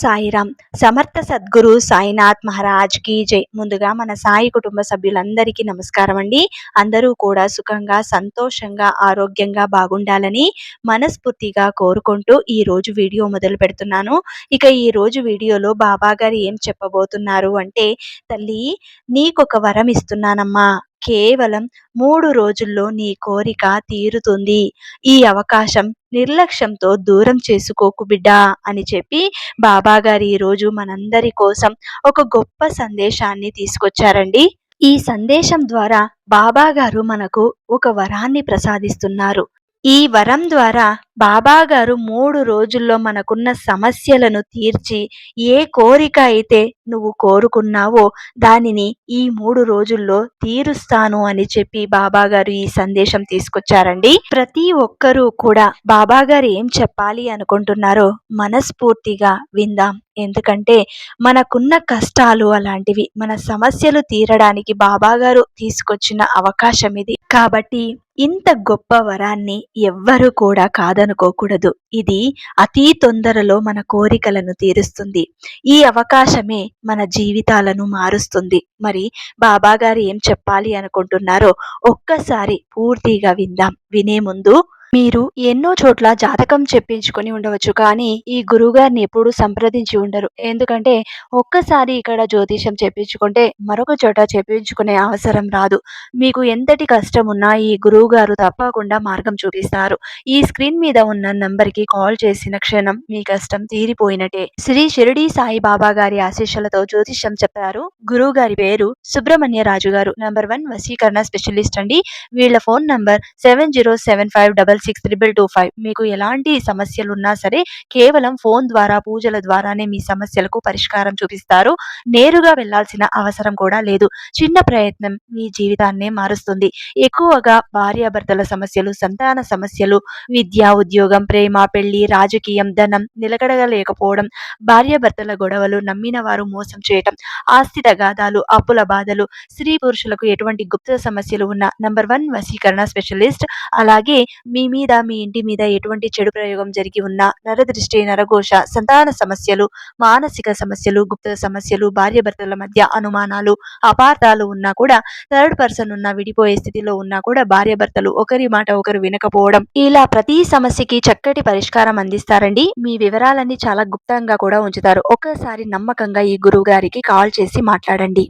సాయిరామ్. సమర్థ సద్గురు సాయినాథ్ మహారాజ్కి జై. ముందుగా మన సాయి కుటుంబ సభ్యులందరికీ నమస్కారం అండి. అందరూ కూడా సుఖంగా సంతోషంగా ఆరోగ్యంగా బాగుండాలని మనస్ఫూర్తిగా కోరుకుంటూ ఈ రోజు వీడియో మొదలు పెడుతున్నాను. ఇక ఈ రోజు వీడియోలో బాబా గారు ఏం చెప్పబోతున్నారు అంటే తల్లి నీకొక వరం ఇస్తున్నానమ్మా. కేవలం మూడు రోజుల్లో నీ కోరిక తీరుతుంది. ఈ అవకాశం నిర్లక్ష్యంతో దూరం చేసుకోకు బిడ్డా అని చెప్పి బాబాగారు ఈరోజు మనందరి కోసం ఒక గొప్ప సందేశాన్ని తీసుకొచ్చారండి. ఈ సందేశం ద్వారా బాబాగారు మనకు ఒక వరాన్ని ప్రసాదిస్తున్నారు. ఈ వరం ద్వారా బాబాగారు మూడు రోజుల్లో మనకున్న సమస్యలను తీర్చి ఏ కోరిక అయితే నువ్వు కోరుకున్నావో దానిని ఈ మూడు రోజుల్లో తీరుస్తాను అని చెప్పి బాబాగారు ఈ సందేశం తీసుకొచ్చారండి. ప్రతి ఒక్కరూ కూడా బాబాగారు ఏం చెప్పాలి అనుకుంటున్నారో మనస్ఫూర్తిగా విందాం. ఎందుకంటే మనకున్న కష్టాలు అలాంటివి మన సమస్యలు తీరడానికి బాబాగారు తీసుకొచ్చిన అవకాశం ఇది. కాబట్టి ఇంత గొప్ప వరాన్ని ఎవ్వరూ కూడా కాదనుకోకూడదు ఇది అతి తొందరలో మన కోరికలను తీరుస్తుంది. ఈ అవకాశమే మన జీవితాలను మారుస్తుంది. మరి బాబా గారు ఏం చెప్పాలి అనుకుంటున్నారో ఒక్కసారి పూర్తిగా విందాం. వినే ముందు మీరు ఎన్నో చోట్ల జాతకం చెప్పించుకొని ఉండవచ్చు కానీ ఈ గురువుగారిని ఎప్పుడు సంప్రదించి ఉండరు. ఎందుకంటే ఒక్కసారి ఇక్కడ జ్యోతిషం చెప్పించుకుంటే మరొక చోట చెప్పించుకునే అవసరం రాదు. మీకు ఎంతటి కష్టం ఉన్నా ఈ గురువు గారు తప్పకుండా మార్గం చూపిస్తారు. ఈ స్క్రీన్ మీద ఉన్న నంబర్కి కాల్ చేసిన క్షణం మీ కష్టం తీరిపోయినట్టే. శ్రీ షిరిడి సాయి బాబా గారి ఆశీస్సులతో జ్యోతిషం చెప్పారు గురువు గారి పేరు సుబ్రహ్మణ్య రాజు గారు నంబర్ వన్ వసీకరణ స్పెషలిస్ట్ అండి. వీళ్ళ phone number seven zero seven five double double six triple two five మీకు ఎలాంటి సమస్యలు ఉన్నా సరే కేవలం ఫోన్ ద్వారా పూజల ద్వారానే మీ సమస్యలకు పరిష్కారం చూపిస్తారు. నేరుగా వెళ్ళాల్సిన అవసరం కూడా లేదు. చిన్న ప్రయత్నం మీ జీవితాన్నే మారుస్తుంది. ఎక్కువగా భార్యాభర్తల సమస్యలు సంతాన సమస్యలు విద్య ఉద్యోగం ప్రేమ పెళ్ళి రాజకీయం ధనం నిలకడగలేకపోవడం భార్యాభర్తల గొడవలు నమ్మిన వారు మోసం చేయటం ఆస్తి తగాదాలు అప్పుల బాధలు స్త్రీ పురుషులకు ఎటువంటి గుప్త సమస్యలు ఉన్న నంబర్ వన్ వశీకరణ స్పెషలిస్ట్ అలాగే మీ మీద మీ ఇంటి మీద ఎటువంటి చెడు ప్రయోగం జరిగి ఉన్నా నరదృష్టి నరఘోష సంతాన సమస్యలు మానసిక సమస్యలు గుప్త సమస్యలు భార్యాభర్తల మధ్య అనుమానాలు అపార్థాలు ఉన్నా కూడా థర్డ్ పర్సన్ ఉన్న విడిపోయే స్థితిలో ఉన్నా కూడా భార్యాభర్తలు ఒకరి మాట ఒకరు వినకపోవడం ఇలా ప్రతి సమస్యకి చక్కటి పరిష్కారం అందిస్తారండి. మీ వివరాలన్నీ చాలా గుప్తంగా కూడా ఉంచుతారు. ఒక్కసారి నమ్మకంగా ఈ గురువు గారికి కాల్ చేసి మాట్లాడండి.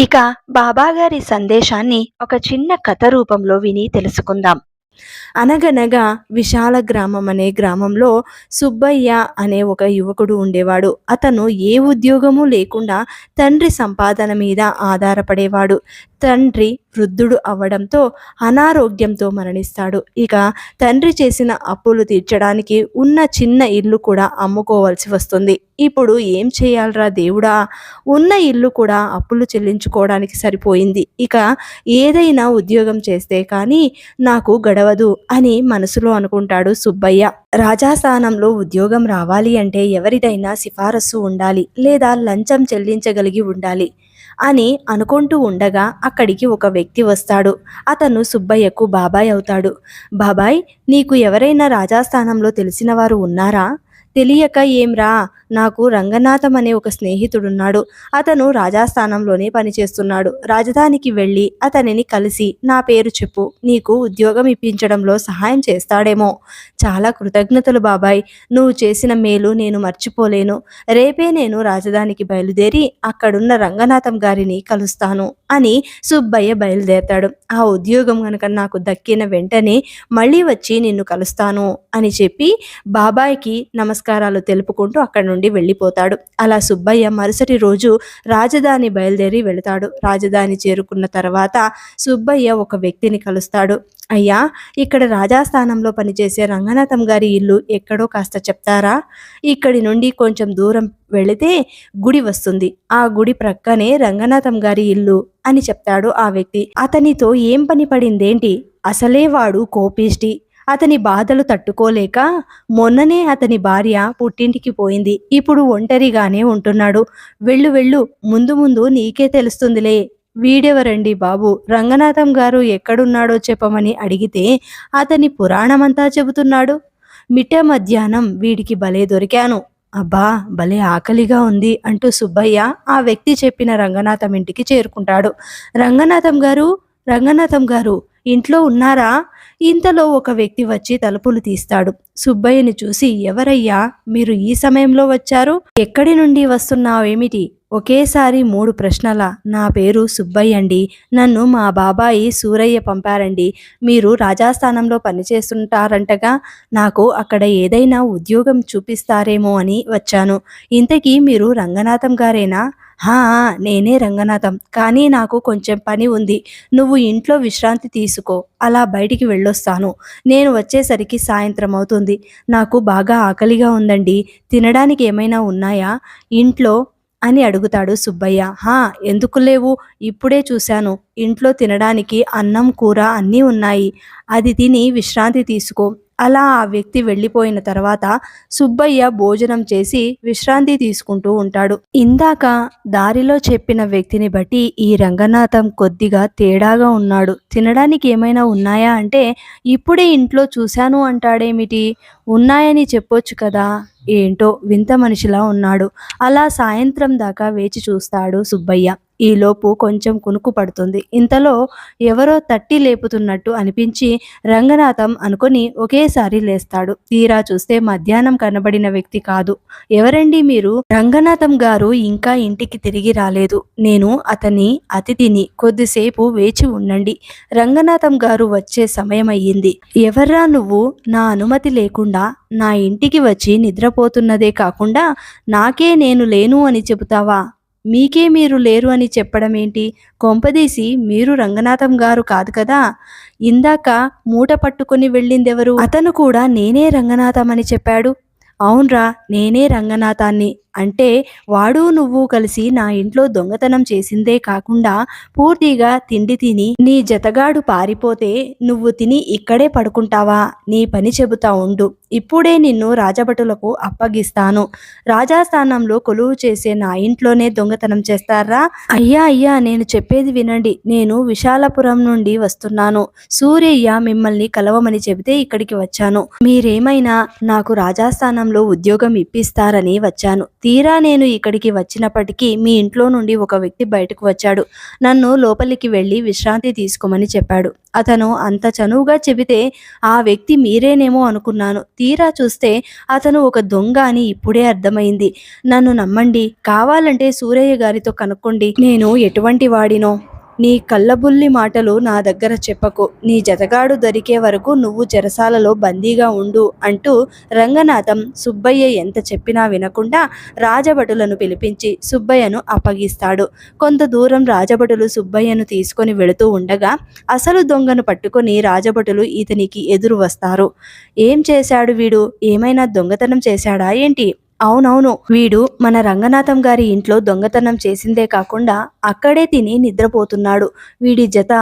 ఇక బాబాగారి సందేశాన్ని ఒక చిన్న కథ రూపంలో విని తెలుసుకుందాం. అనగనగా విశాల గ్రామం అనే గ్రామంలో సుబ్బయ్య అనే ఒక యువకుడు ఉండేవాడు. అతను ఏ ఉద్యోగము లేకుండా తండ్రి సంపాదన మీద ఆధారపడేవాడు. తండ్రి వృద్ధుడు అవ్వడంతో అనారోగ్యంతో మరణిస్తాడు. ఇక తండ్రి చేసిన అప్పులు తీర్చడానికి ఉన్న చిన్న ఇల్లు కూడా అమ్ముకోవాల్సి వస్తుంది. ఇప్పుడు ఏం చేయాలరా దేవుడా? ఉన్న ఇల్లు కూడా అప్పులు చెల్లించుకోవడానికి సరిపోయింది. ఇక ఏదైనా ఉద్యోగం చేస్తే కానీ నాకు గడవదు అని మనసులో అనుకుంటాడు సుబ్బయ్య. రాజాస్థానంలో ఉద్యోగం రావాలి అంటే ఎవరిదైనా సిఫారసు ఉండాలి లేదా లంచం చెల్లించగలిగి ఉండాలి. అని అనుకుంటూ ఉండగా అక్కడికి ఒక వ్యక్తి వస్తాడు. అతను సుబ్బయ్యకు బాబాయ్ అవుతాడు. బాబాయ్ నీకు ఎవరైనా రాజాస్థానంలో తెలిసిన వారు ఉన్నారా? తెలియక ఏంరా నాకు రంగనాథం అనే ఒక స్నేహితుడున్నాడు. అతను రాజాస్థానంలోనే పనిచేస్తున్నాడు. రాజధానికి వెళ్ళి అతనిని కలిసి నా పేరు చెప్పు నీకు ఉద్యోగం ఇప్పించడంలో సహాయం చేస్తాడేమో. చాలా కృతజ్ఞతలు బాబాయ్. నువ్వు చేసిన మేలు నేను మర్చిపోలేను. రేపే నేను రాజధానికి బయలుదేరి అక్కడున్న రంగనాథం గారిని కలుస్తాను అని సుబ్బయ్య బయలుదేరతాడు. ఆ ఉద్యోగం కనుక నాకు దక్కిన వెంటనే మళ్ళీ వచ్చి నిన్ను కలుస్తాను అని చెప్పి బాబాయ్కి నమస్కారాలు తెలుపుకుంటూ అక్కడ నుండి వెళ్ళిపోతాడు. అలా సుబ్బయ్య మరుసటి రోజు రాజధాని బయలుదేరి వెళతాడు. రాజధాని చేరుకున్న తర్వాత సుబ్బయ్య ఒక వ్యక్తిని కలుస్తాడు. అయ్యా ఇక్కడ రాజాస్థానంలో పనిచేసే రంగనాథం గారి ఇల్లు ఎక్కడో కాస్త చెప్తారా? ఇక్కడి నుండి కొంచెం దూరం వెళితే గుడి వస్తుంది. ఆ గుడి ప్రక్కనే రంగనాథం గారి ఇల్లు అని చెప్తాడు ఆ వ్యక్తి. అతనితో ఏం పని పడిందేంటి? అసలే వాడు కోపిష్టి. అతని బాధలు తట్టుకోలేక మొన్ననే అతని భార్య పుట్టింటికి పోయింది. ఇప్పుడు ఒంటరిగానే ఉంటున్నాడు. వెళ్ళు వెళ్ళు. ముందు ముందు నీకే తెలుస్తుందిలే. వీడెవరండి బాబు? రంగనాథం గారు ఎక్కడున్నాడో చెప్పమని అడిగితే అతని పురాణమంతా చెబుతున్నాడు. మిట్ట మధ్యాహ్నం వీడికి భలే దొరికాను. అబ్బా భలే ఆకలిగా ఉంది అంటూ సుబ్బయ్య ఆ వ్యక్తి చెప్పిన రంగనాథం ఇంటికి చేరుకుంటాడు. రంగనాథం గారు రంగనాథం గారు ఇంట్లో ఉన్నారా? ఇంతలో ఒక వ్యక్తి వచ్చి తలుపులు తీస్తాడు. సుబ్బయ్యని చూసి ఎవరయ్యా? మీరు ఈ సమయంలో వచ్చారు? ఎక్కడి నుండి వస్తున్నావేమిటి? ఒకేసారి మూడు ప్రశ్నల. నా పేరు సుబ్బయ్య అండి. నన్ను మా బాబాయి సూరయ్య పంపారండి. మీరు రాజాస్థానంలో పనిచేస్తుంటారంటగా నాకు అక్కడ ఏదైనా ఉద్యోగం చూపిస్తారేమో అని వచ్చాను. ఇంతకీ మీరు రంగనాథం గారేనా? నేనే రంగనాథం. కానీ నాకు కొంచెం పని ఉంది. నువ్వు ఇంట్లో విశ్రాంతి తీసుకో. అలా బయటికి వెళ్ళొస్తాను. నేను వచ్చేసరికి సాయంత్రం అవుతుంది. నాకు బాగా ఆకలిగా ఉందండి. తినడానికి ఏమైనా ఉన్నాయా? ఇంట్లో అని అడుగుతాడు సుబ్బయ్య. హా ఎందుకు లేవు? ఇప్పుడే చూశాను. ఇంట్లో తినడానికి అన్నం కూర అన్నీ ఉన్నాయి. అది తిని విశ్రాంతి తీసుకో. అలా ఆ వ్యక్తి వెళ్ళిపోయిన తర్వాత సుబ్బయ్య భోజనం చేసి విశ్రాంతి తీసుకుంటూ ఉంటాడు. ఇందాక దారిలో చెప్పిన వ్యక్తిని బట్టి ఈ రంగనాథం కొద్దిగా తేడాగా ఉన్నాడు. తినడానికి ఏమైనా ఉన్నాయా అంటే ఇప్పుడే ఇంట్లో చూశాను అంటాడేమిటి? ఉన్నాయని చెప్పొచ్చు కదా. ఏంటో వింత మనిషిలా ఉన్నాడు. అలా సాయంత్రం దాకా వేచి చూస్తాడు సుబ్బయ్య. ఈలోపు కొంచెం కునుకు పడుతుంది. ఇంతలో ఎవరో తట్టి లేపుతున్నట్టు అనిపించి రంగనాథం అనుకొని ఒకేసారి లేస్తాడు. తీరా చూస్తే మధ్యాహ్నం కనబడిన వ్యక్తి కాదు. ఎవరండి మీరు? రంగనాథం గారు ఇంకా ఇంటికి తిరిగి రాలేదు. నేను అతని అతిథిని కొద్దిసేపు వేచి ఉండండి. రంగనాథం గారు వచ్చే సమయం అయ్యింది. ఎవర్రా నువ్వు? నా అనుమతి లేకుండా నా ఇంటికి వచ్చి నిద్రపోతున్నదే కాకుండా నాకే నేను లేను అని చెబుతావా? మీకే మీరు లేరు అని చెప్పడం ఏంటి? కొంపదీసి మీరు రంగనాథం గారు కాదు కదా? ఇందాక మూట పట్టుకొని వెళ్ళిందెవరు? అతను కూడా నేనే రంగనాథం అని చెప్పాడు. అవునరా నేనే రంగనాథాన్ని. అంటే వాడు నువ్వు కలిసి నా ఇంట్లో దొంగతనం చేసిందే కాకుండా పూర్తిగా తిండి తిని నీ జతగాడు పారిపోతే నువ్వు తిని ఇక్కడే పడుకుంటావా? నీ పని చెబుతా ఉండు. ఇప్పుడే నిన్ను రాజభటులకు అప్పగిస్తాను. రాజాస్థానంలో కొలువు చేసే నా ఇంట్లోనే దొంగతనం చేస్తారా? అయ్యా అయ్యా నేను చెప్పేది వినండి. నేను విశాలపురం నుండి వస్తున్నాను. సూర్యయ్య మిమ్మల్ని కలవమని చెబితే ఇక్కడికి వచ్చాను. మీరేమైనా నాకు రాజాస్థానంలో ఉద్యోగం ఇప్పిస్తారని వచ్చాను. తీరా నేను ఇక్కడికి వచ్చినప్పటికీ మీ ఇంట్లో నుండి ఒక వ్యక్తి బయటకు వచ్చాడు. నన్ను లోపలికి వెళ్ళి విశ్రాంతి తీసుకోమని చెప్పాడు. అతను అంత చనువుగా చెబితే ఆ వ్యక్తి మీరేనేమో అనుకున్నాను. తీరా చూస్తే అతను ఒక దొంగ అని ఇప్పుడే అర్థమైంది. నన్ను నమ్మండి. కావాలంటే సూరయ్య గారితో కనుక్కోండి. నేను ఎటువంటి వాడినో? నీ కళ్ళబుల్లి మాటలు నా దగ్గర చెప్పకు. నీ జతగాడు దొరికే వరకు నువ్వు చెరసాలలో బందీగా ఉండు అంటూ రంగనాథం సుబ్బయ్య ఎంత చెప్పినా వినకుండా రాజభటులను పిలిపించి సుబ్బయ్యను అప్పగిస్తాడు. కొంత దూరం రాజభటులు సుబ్బయ్యను తీసుకొని వెళుతూ ఉండగా అసలు దొంగను పట్టుకొని రాజభటులు ఇతనికి ఎదురు వస్తారు. ఏం చేశాడు వీడు? ఏమైనా దొంగతనం చేశాడా ఏంటి? అవునవును. వీడు మన రంగనాథం గారి ఇంట్లో దొంగతనం చేసిందే కాకుండా అక్కడే తిని నిద్రపోతున్నాడు. వీడి జత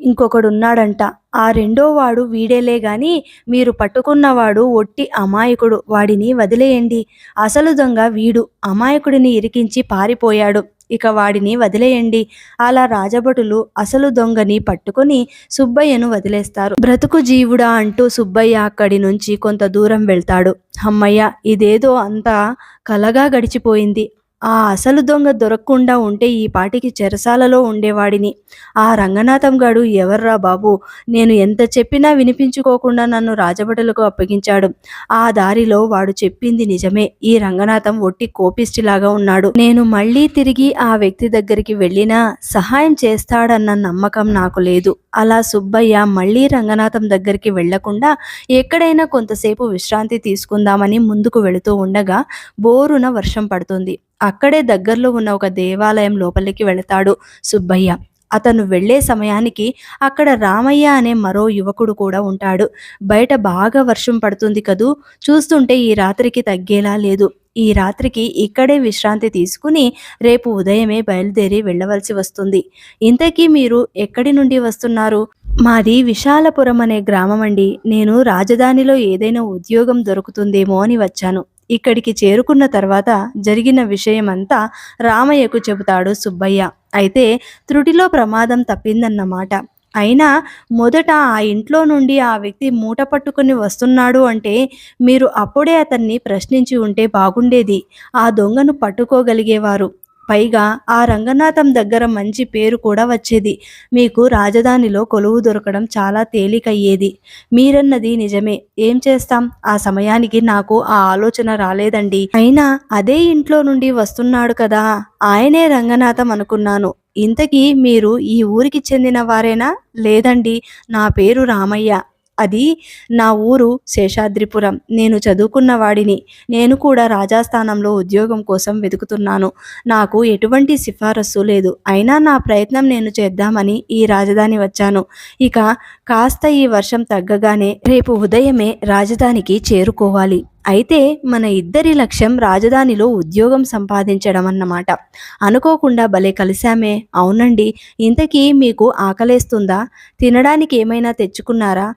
ఇంకొకడున్నాడంట. ఆ రెండో వాడు వీడేలే గాని మీరు పట్టుకున్నవాడు ఒట్టి అమాయకుడు. వాడిని వదిలేయండి. అసలు దొంగ వీడు అమాయకుడిని ఇరికించి పారిపోయాడు. ఇక వాడిని వదిలేయండి. అలా రాజభటులు అసలు దొంగని పట్టుకొని సుబ్బయ్యను వదిలేస్తారు. బ్రతుకు జీవుడా అంటూ సుబ్బయ్య అక్కడి నుంచి కొంత దూరం వెళ్తాడు. అమ్మయ్య ఇదేదో అంతా కలగా గడిచిపోయింది. ఆ అసలు దొంగ దొరకకుండా ఉంటే ఈ పాటికి చెరసాలలో ఉండేవాడిని. ఆ రంగనాథం గాడు ఎవర్రా బాబు నేను ఎంత చెప్పినా వినిపించుకోకుండా నన్ను రాజభటులకు అప్పగించాడు. ఆ దారిలో వాడు చెప్పింది నిజమే. ఈ రంగనాథం ఒట్టి కోపిష్టిలాగా ఉన్నాడు. నేను మళ్ళీ తిరిగి ఆ వ్యక్తి దగ్గరికి వెళ్ళినా సహాయం చేస్తాడన్న నమ్మకం నాకు లేదు. అలా సుబ్బయ్య మళ్ళీ రంగనాథం దగ్గరికి వెళ్ళకుండా ఎక్కడైనా కొంతసేపు విశ్రాంతి తీసుకుందామని ముందుకు వెళుతూ ఉండగా బోరున వర్షం పడుతుంది. అక్కడే దగ్గరలో ఉన్న ఒక దేవాలయం లోపలికి వెళతాడు సుబ్బయ్య. అతను వెళ్ళే సమయానికి అక్కడ రామయ్య అనే మరో యువకుడు కూడా ఉంటాడు. బయట బాగా వర్షం పడుతుంది కదూ? చూస్తుంటే ఈ రాత్రికి తగ్గేలా లేదు. ఈ రాత్రికి ఇక్కడే విశ్రాంతి తీసుకుని రేపు ఉదయమే బయలుదేరి వెళ్ళవలసి వస్తుంది. ఇంతకీ మీరు ఎక్కడి నుండి వస్తున్నారు? మాది విశాలపురం అనే గ్రామం అండి. నేను రాజధానిలో ఏదైనా ఉద్యోగం దొరుకుతుందేమో అని వచ్చాను. ఇక్కడికి చేరుకున్న తర్వాత జరిగిన విషయమంతా రామయ్యకు చెబుతాడు సుబ్బయ్య. అయితే త్రుటిలో ప్రమాదం తప్పిందన్నమాట. అయినా మొదట ఆ ఇంట్లో నుండి ఆ వ్యక్తి మూట పట్టుకుని వస్తున్నాడు అంటే మీరు అప్పుడే అతన్ని ప్రశ్నించి ఉంటే బాగుండేది. ఆ దొంగను పట్టుకోగలిగేవారు. పైగా ఆ రంగనాథం దగ్గర మంచి పేరు కూడా వచ్చేది. మీకు రాజధానిలో కొలువు దొరకడం చాలా తేలికయ్యేది. మీరన్నది నిజమే. ఏం చేస్తాం? ఆ సమయానికి నాకు ఆ ఆలోచన రాలేదండి. అయినా అదే ఇంట్లో నుండి వస్తున్నాడు కదా? ఆయనే రంగనాథం అనుకున్నాను. ఇంతకీ మీరు ఈ ఊరికి చెందిన వారేనా? లేదండి. నా పేరు రామయ్య. అది నా ఊరు శేషాద్రిపురం. నేను చదువుకున్న వాడిని. నేను కూడా రాజాస్థానంలో ఉద్యోగం కోసం వెతుకుతున్నాను. నాకు ఎటువంటి సిఫారసు లేదు. అయినా నా ప్రయత్నం నేను చేద్దామని ఈ రాజధాని వచ్చాను. ఇక కాస్త ఈ వర్షం తగ్గగానే రేపు ఉదయమే రాజధానికి చేరుకోవాలి. అయితే మన ఇద్దరి లక్ష్యం రాజధానిలో ఉద్యోగం సంపాదించడం అన్నమాట. అనుకోకుండా భలే కలిశామే. అవునండి. ఇంతకీ మీకు ఆకలేస్తుందా? తినడానికి ఏమైనా తెచ్చుకున్నారా?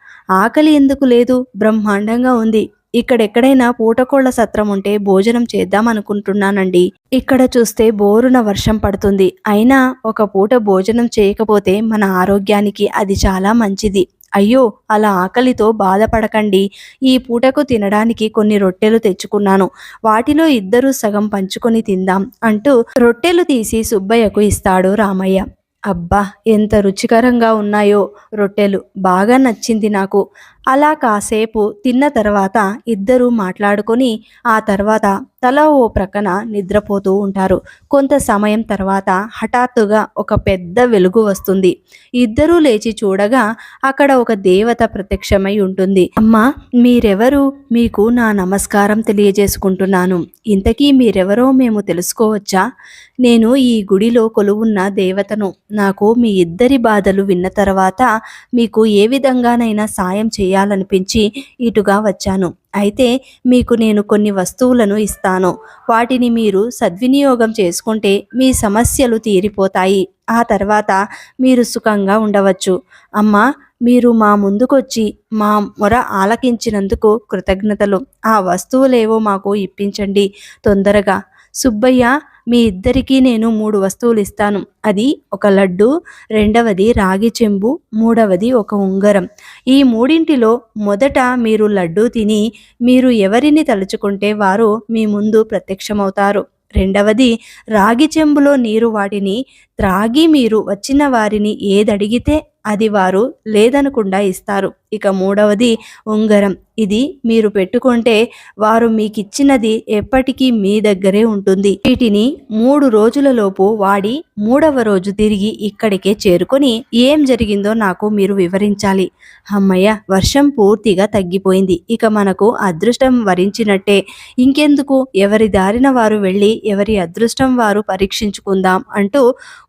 ఆకలి ఎందుకు లేదు? బ్రహ్మాండంగా ఉంది. ఇక్కడెక్కడైనా పూటకోళ్ళ సత్రం ఉంటే భోజనం చేద్దాం అనుకుంటున్నానండి. ఇక్కడ చూస్తే బోరున వర్షం పడుతుంది. అయినా ఒక పూట భోజనం చేయకపోతే మన ఆరోగ్యానికి అది చాలా మంచిది. అయ్యో అలా ఆకలితో బాధపడకండి. ఈ పూటకు తినడానికి కొన్ని రొట్టెలు తెచ్చుకున్నాను. వాటిలో ఇద్దరు సగం పంచుకొని తిందాం అంటూ రొట్టెలు తీసి సుబ్బయ్యకు ఇస్తాడు రామయ్య. అబ్బా ఎంత రుచికరంగా ఉన్నాయో రొట్టెలు. బాగా నచ్చింది నాకు. అలా కాసేపు తిన్న తర్వాత ఇద్దరూ మాట్లాడుకొని ఆ తర్వాత తల ఓ ప్రక్కన నిద్రపోతూ ఉంటారు. కొంత సమయం తర్వాత హఠాత్తుగా ఒక పెద్ద వెలుగు వస్తుంది. ఇద్దరూ లేచి చూడగా అక్కడ ఒక దేవత ప్రత్యక్షమై ఉంటుంది. అమ్మా మీరెవరు? మీకు నా నమస్కారం తెలియజేసుకుంటున్నాను. ఇంతకీ మీరెవరో మేము తెలుసుకోవచ్చా? నేను ఈ గుడిలో కొలువున్న దేవతను. నాకు మీ ఇద్దరి బాధలు విన్న తర్వాత మీకు ఏ విధంగానైనా సాయం చేయాలనిపించి ఇటుగా వచ్చాను. అయితే మీకు నేను కొన్ని వస్తువులను ఇస్తాను. వాటిని మీరు సద్వినియోగం చేసుకుంటే మీ సమస్యలు తీరిపోతాయి. ఆ తర్వాత మీరు సుఖంగా ఉండవచ్చు. అమ్మా మీరు మా ముందుకొచ్చి మా మొర ఆలకించినందుకు కృతజ్ఞతలు. ఆ వస్తువులేవో మాకు ఇప్పించండి తొందరగా. సుబ్బయ్య మీ ఇద్దరికీ నేను మూడు వస్తువులు ఇస్తాను. అది ఒక లడ్డు రెండవది రాగి చెంబు మూడవది ఒక ఉంగరం. ఈ మూడింటిలో మొదట మీరు లడ్డు తిని మీరు ఎవరిని తలుచుకుంటే వారు మీ ముందు ప్రత్యక్షమవుతారు. రెండవది రాగి చెంబులో నీరు వాటిని త్రాగి మీరు వచ్చిన వారిని ఏదడిగితే అది వారు లేదనకుండా ఇస్తారు. ఇక మూడవది ఉంగరం. ఇది మీరు పెట్టుకుంటే వారు మీకిచ్చినది ఎప్పటికీ మీ దగ్గరే ఉంటుంది. వీటిని మూడు రోజులలోపు వాడి మూడవ రోజు తిరిగి ఇక్కడికే చేరుకొని ఏం జరిగిందో నాకు మీరు వివరించాలి. అమ్మయ్య వర్షం పూర్తిగా తగ్గిపోయింది. ఇక మనకు అదృష్టం వరించినట్టే. ఇంకెందుకు? ఎవరి దారిన వారు వెళ్ళి ఎవరి అదృష్టం వారు పరీక్షించుకుందాం అంటూ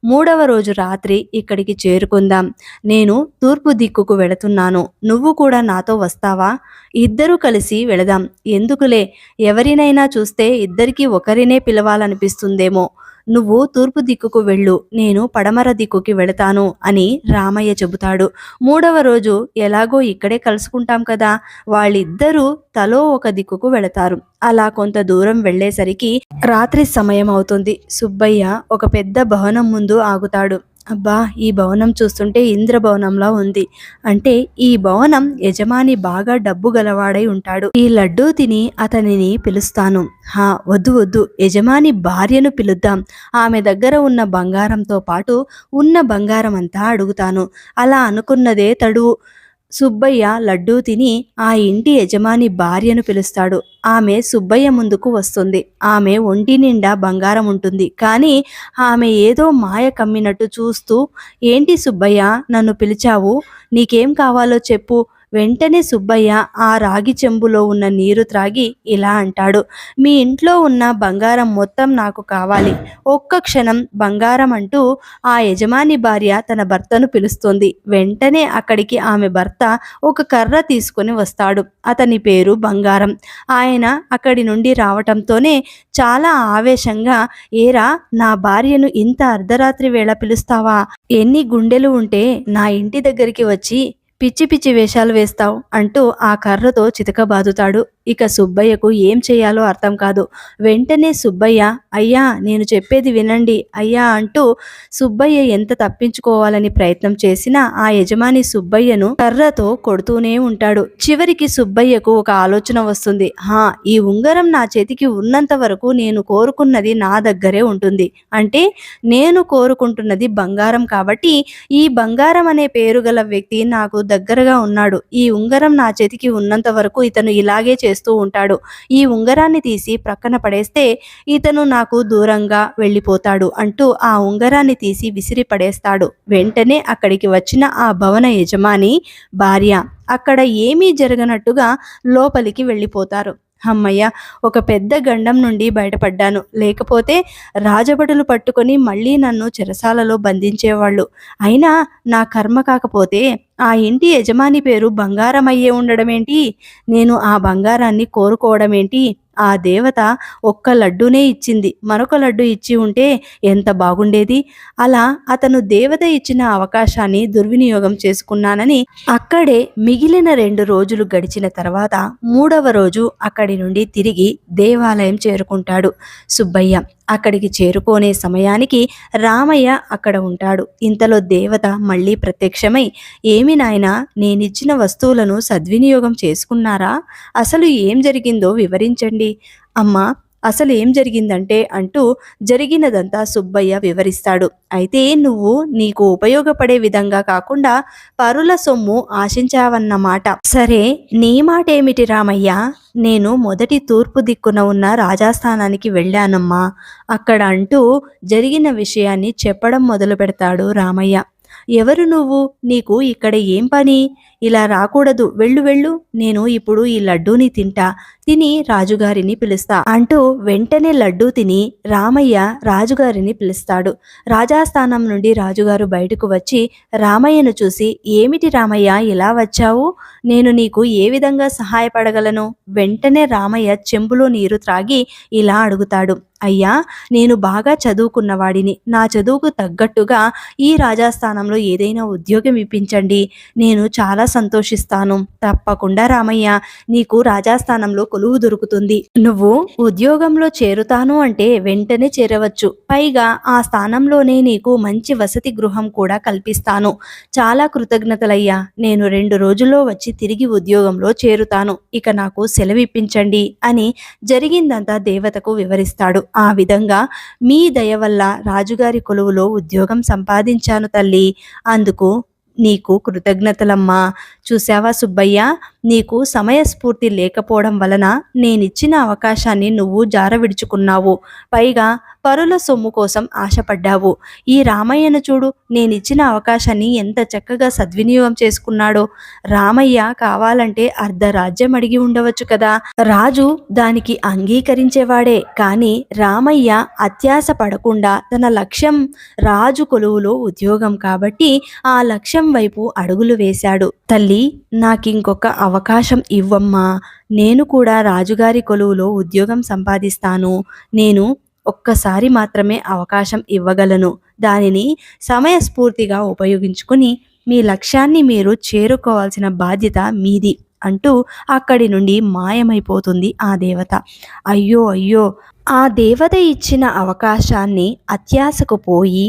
మూడవ రోజు రాత్రి ఇక్కడికి చేరుకుందాం. నేను తూర్పు దిక్కుకు వెళుతున్నాను. నువ్వు కూడా నాతో వస్తావా? ఇద్దరూ కలిసి వెళదాం. ఎందుకులే? ఎవరినైనా చూస్తే ఇద్దరికీ ఒకరినే పిలవాలనిపిస్తుందేమో. నువ్వు తూర్పు దిక్కుకు వెళ్ళు. నేను పడమర దిక్కుకి వెళతాను అని రామయ్య చెబుతాడు. మూడవ రోజు ఎలాగో ఇక్కడే కలుసుకుంటాం కదా. వాళ్ళిద్దరూ తలో ఒక దిక్కుకు వెళతారు. అలా కొంత దూరం వెళ్ళేసరికి రాత్రి సమయం అవుతుంది సుబ్బయ్య ఒక పెద్ద భవనం ముందు ఆగుతాడు. అబ్బా ఈ భవనం చూస్తుంటే ఇంద్రభవనంలా ఉంది. అంటే ఈ భవనం యజమాని బాగా డబ్బు గలవాడై ఉంటాడు. ఈ లడ్డూ తిని అతనిని పిలుస్తాను. హా వద్దు వద్దు. యజమాని భార్యను పిలుద్దాం. ఆమె దగ్గర ఉన్న బంగారంతో పాటు ఉన్న బంగారం అంతా అడుగుతాను. అలా అనుకున్నదే తడువు సుబ్బయ్య లడ్డూ తిని ఆ ఇంటి యజమాని భార్యను పిలుస్తాడు. ఆమె సుబ్బయ్య ముందుకు వస్తుంది. ఆమె ఒంటి నిండా బంగారం ఉంటుంది. కానీ ఆమె ఏదో మాయ కమ్మినట్టు చూస్తూ ఏంటి సుబ్బయ్య నన్ను పిలిచావు? నీకేం కావాలో చెప్పు. వెంటనే సుబ్బయ్య ఆ రాగి చెంబులో ఉన్న నీరు త్రాగి ఇలా అంటాడు మీ ఇంట్లో ఉన్న బంగారం మొత్తం నాకు కావాలి. ఒక్క క్షణం బంగారం అంటూ ఆ యజమాని భార్య తన భర్తను పిలుస్తుంది. వెంటనే అక్కడికి ఆమె భర్త ఒక కర్ర తీసుకొని వస్తాడు. అతని పేరు బంగారం. ఆయన అక్కడి నుండి రావటంతోనే చాలా ఆవేశంగా ఏరా నా భార్యను ఇంత అర్ధరాత్రి వేళ పిలుస్తావా? ఎన్ని గుండెలు ఉంటే నా ఇంటి దగ్గరికి వచ్చి పిచ్చి పిచ్చి వేషాలు వేస్తావు అంటూ ఆ కర్రతో చితకబాదుతాడు. ఇక సుబ్బయ్యకు ఏం చేయాలో అర్థం కాదు. వెంటనే సుబ్బయ్య అయ్యా నేను చెప్పేది వినండి అయ్యా అంటూ సుబ్బయ్య ఎంత తప్పించుకోవాలని ప్రయత్నం చేసినా ఆ యజమాని సుబ్బయ్యను కర్రతో కొడుతూనే ఉంటాడు. చివరికి సుబ్బయ్యకు ఒక ఆలోచన వస్తుంది. హా ఈ ఉంగరం నా చేతికి ఉన్నంత వరకు నేను కోరుకున్నది నా దగ్గరే ఉంటుంది. అంటే నేను కోరుకుంటున్నది బంగారం కాబట్టి ఈ బంగారం అనే పేరు గల వ్యక్తి నాకు దగ్గరగా ఉన్నాడు. ఈ ఉంగరం నా చేతికి ఉన్నంత వరకు ఇతను ఇలాగే చేస్తూ ఉంటాడు. ఈ ఉంగరాన్ని తీసి ప్రక్కన పడేస్తే ఇతను నాకు దూరంగా వెళ్ళిపోతాడు అంటూ ఆ ఉంగరాన్ని తీసి విసిరి పడేస్తాడు. వెంటనే అక్కడికి వచ్చిన ఆ భవన యజమాని భార్య అక్కడ ఏమీ జరగనట్టుగా లోపలికి వెళ్ళిపోతారు. అమ్మయ్య ఒక పెద్ద గండం నుండి బయటపడ్డాను. లేకపోతే రాజభటులు పట్టుకొని మళ్ళీ నన్ను చెరసాలలో బంధించేవాళ్ళు. అయినా నా కర్మ కాకపోతే ఆ ఇంటి యజమాని పేరు బంగారం అయ్యే ఉండడమేంటి? నేను ఆ బంగారాన్ని కోరుకోవడమేంటి? ఆ దేవత ఒక్క లడ్డూనే ఇచ్చింది. మరొక లడ్డు ఇచ్చి ఉంటే ఎంత బాగుండేది? అలా అతను దేవత ఇచ్చిన అవకాశాన్ని దుర్వినియోగం చేసుకున్నానని అక్కడే మిగిలిన రెండు రోజులు గడిచిన తర్వాత మూడవ రోజు అక్కడి నుండి తిరిగి దేవాలయం చేరుకుంటాడు సుబ్బయ్య. అక్కడికి చేరుకోనే సమయానికి రామయ్య అక్కడ ఉంటాడు. ఇంతలో దేవత మళ్ళీ ప్రత్యక్షమై ఏమి నాయనా నేనిచ్చిన వస్తువులను సద్వినియోగం చేసుకున్నారా? అసలు ఏం జరిగిందో వివరించండి. అమ్మా అసలు ఏం జరిగిందంటే అంటూ జరిగినదంతా సుబ్బయ్య వివరిస్తాడు. అయితే నువ్వు నీకు ఉపయోగపడే విధంగా కాకుండా పరుల సొమ్ము ఆశించావన్నమాట. సరే నీ మాట ఏమిటి రామయ్య? నేను మొదటి తూర్పు దిక్కున ఉన్న రాజాస్థానానికి వెళ్ళానమ్మా. అక్కడ అంటూ జరిగిన విషయాన్ని చెప్పడం మొదలు పెడతాడు రామయ్య. ఎవరు నువ్వు? నీకు ఇక్కడ ఏం పని? ఇలా రాకూడదు. వెళ్ళు వెళ్ళు. నేను ఇప్పుడు ఈ లడ్డూని తింటా. తిని రాజుగారిని పిలుస్తా. అంటూ వెంటనే లడ్డూ తిని రామయ్య రాజుగారిని పిలుస్తాడు. రాజాస్థానం నుండి రాజుగారు బయటకు వచ్చి రామయ్యను చూసి ఏమిటి రామయ్య ఇలా వచ్చావు? నేను నీకు ఏ విధంగా సహాయపడగలను? వెంటనే రామయ్య చెంబులో నీరు త్రాగి ఇలా అడుగుతాడు. అయ్యా నేను బాగా చదువుకున్నవాడిని నా చదువుకు తగ్గట్టుగా ఈ రాజాస్థానంలో ఏదైనా ఉద్యోగం ఇప్పించండి. నేను చాలా సంతోషిస్తాను. తప్పకుండా రామయ్య నీకు రాజాస్థానంలో కొలువు దొరుకుతుంది. నువ్వు ఉద్యోగంలో చేరుతాను అంటే వెంటనే చేరవచ్చు. పైగా ఆ స్థానంలోనే నీకు మంచి వసతి గృహం కూడా కల్పిస్తాను. చాలా కృతజ్ఞతలయ్యా. నేను రెండు రోజుల్లో వచ్చి తిరిగి ఉద్యోగంలో చేరుతాను. ఇక నాకు సెలవిప్పించండి అని జరిగిందంతా దేవతకు వివరిస్తాడు. ఆ విధంగా మీ దయ వల్ల రాజుగారి కొలువులో ఉద్యోగం సంపాదించాను తల్లి. అందుకు నీకు కృతజ్ఞతలమ్మా. చూసావా సుబ్బయ్య? నీకు సమయస్ఫూర్తి లేకపోవడం వలన నేనిచ్చిన అవకాశాన్ని నువ్వు జారవిడుచుకున్నావు. పైగా పరుల సొమ్ము కోసం ఆశపడ్డావు. ఈ రామయ్యను చూడు నేనిచ్చిన అవకాశాన్ని ఎంత చక్కగా సద్వినియోగం చేసుకున్నాడో. రామయ్య కావాలంటే అర్ధరాజ్యం అడిగి ఉండవచ్చు కదా. రాజు దానికి అంగీకరించేవాడే. కానీ రామయ్య అత్యాశ పడకుండా తన లక్ష్యం రాజు కొలువులో ఉద్యోగం కాబట్టి ఆ లక్ష్యం వైపు అడుగులు వేశాడు. తల్లి నాకింకొక అవకాశం ఇవ్వమ్మా. నేను కూడా రాజుగారి కొలువులో ఉద్యోగం సంపాదిస్తాను. నేను ఒక్కసారి మాత్రమే అవకాశం ఇవ్వగలను. దానిని సమయస్ఫూర్తిగా ఉపయోగించుకుని మీ లక్ష్యాన్ని మీరు చేరుకోవాల్సిన బాధ్యత మీది అంటూ అక్కడి నుండి మాయమైపోతుంది ఆ దేవత. అయ్యో అయ్యో! ఆ దేవత ఇచ్చిన అవకాశాన్ని అత్యాశకు పోయి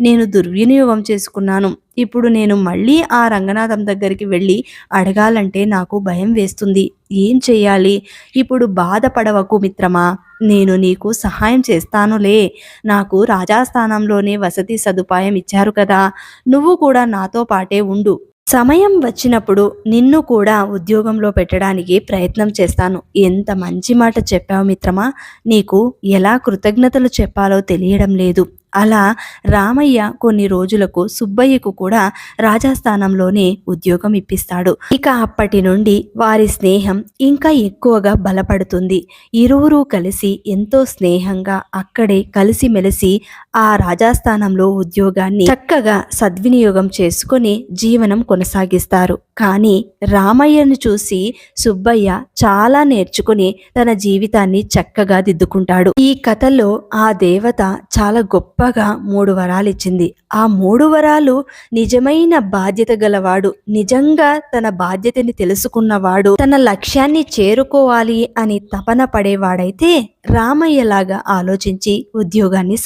నేను దుర్వినియోగం చేసుకున్నాను. ఇప్పుడు నేను మళ్ళీ ఆ రంగనాథం దగ్గరికి వెళ్ళి అడగాలంటే నాకు భయం వేస్తుంది. ఏం చెయ్యాలి ఇప్పుడు బాధపడవకు మిత్రమా? నేను నీకు సహాయం చేస్తానులే. నాకు రాజాస్థానంలోనే వసతి సదుపాయం ఇచ్చారు కదా. నువ్వు కూడా నాతో పాటే ఉండు. సమయం వచ్చినప్పుడు నిన్ను కూడా ఉద్యోగంలో పెట్టడానికి ప్రయత్నం చేస్తాను. ఎంత మంచి మాట చెప్పావు మిత్రమా? నీకు ఎలా కృతజ్ఞతలు చెప్పాలో తెలియడం లేదు. అలా రామయ్య కొన్ని రోజులకు సుబ్బయ్యకు కూడా రాజాస్థానంలోనే ఉద్యోగం ఇప్పిస్తాడు. ఇక అప్పటి నుండి వారి స్నేహం ఇంకా ఎక్కువగా బలపడుతుంది. ఇరువురు కలిసి ఎంతో స్నేహంగా అక్కడే కలిసిమెలిసి ఆ రాజాస్థానంలో ఉద్యోగాన్ని చక్కగా సద్వినియోగం చేసుకొని జీవనం కొనసాగిస్తారు. కానీ రామయ్యను చూసి సుబ్బయ్య చాలా నేర్చుకుని తన జీవితాన్ని చక్కగా దిద్దుకుంటాడు. ఈ కథలో ఆ దేవత చాలా గొప్పగా మూడు వరాలు ఇచ్చింది. ఆ మూడు వరాలు నిజమైన బాధ్యత గలవాడు నిజంగా తన బాధ్యతని తెలుసుకున్నవాడు తన లక్ష్యాన్ని చేరుకోవాలి అని తపన పడేవాడైతే రామయ్యలాగా ఆలోచించి ఉద్యోగాన్ని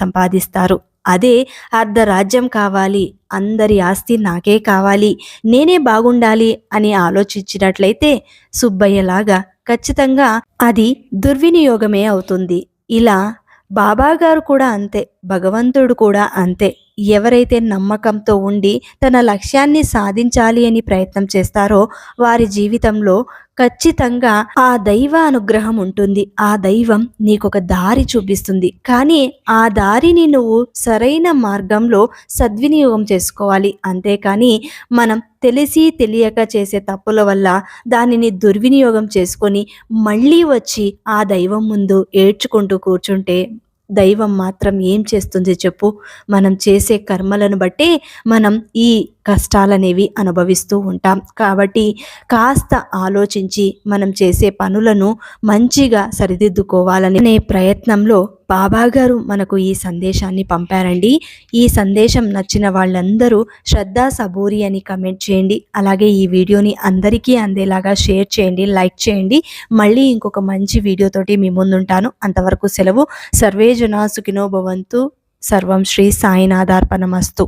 చేస్తారు అదే అర్ధరాజ్యం కావాలి అందరి ఆస్తి నాకే కావాలి నేనే బాగుండాలి అని ఆలోచించినట్లయితే సుబ్బయ్యలాగా ఖచ్చితంగా అది దుర్వినియోగమే అవుతుంది. ఇలా బాబాగారు కూడా అంతే భగవంతుడు కూడా అంతే. ఎవరైతే నమ్మకంతో ఉండి తన లక్ష్యాన్ని సాధించాలి అని ప్రయత్నం చేస్తారో వారి జీవితంలో ఖచ్చితంగా ఆ దైవ అనుగ్రహం ఉంటుంది. ఆ దైవం నీకొక దారి చూపిస్తుంది. కానీ ఆ దారిని నువ్వు సరైన మార్గంలో సద్వినియోగం చేసుకోవాలి. అంతేకాని మనం తెలిసి తెలియక చేసే తప్పుల వల్ల దానిని దుర్వినియోగం చేసుకొని మళ్ళీ వచ్చి ఆ దైవం ముందు ఏడ్చుకుంటూ కూర్చుంటే దైవం మాత్రం ఏం చేస్తుంది చెప్పు? మనం చేసే కర్మలను బట్టి మనం ఈ కష్టాలనేవి అనుభవిస్తూ ఉంటాం. కాబట్టి కాస్త ఆలోచించి మనం చేసే పనులను మంచిగా సరిదిద్దుకోవాలనే ప్రయత్నంలో బాబా గారు మనకు ఈ సందేశాన్ని పంపారండి. ఈ సందేశం నచ్చిన వాళ్ళందరూ శ్రద్ధా సబూరి అని కమెంట్ చేయండి. అలాగే ఈ వీడియోని అందరికీ అందేలాగా షేర్ చేయండి లైక్ చేయండి. మళ్ళీ ఇంకొక మంచి వీడియోతోటి మీ ముందుంటాను. అంతవరకు సెలవు. సర్వే జనా సుఖినో భవంతు. సర్వం శ్రీ సాయినాథార్పణమస్తు.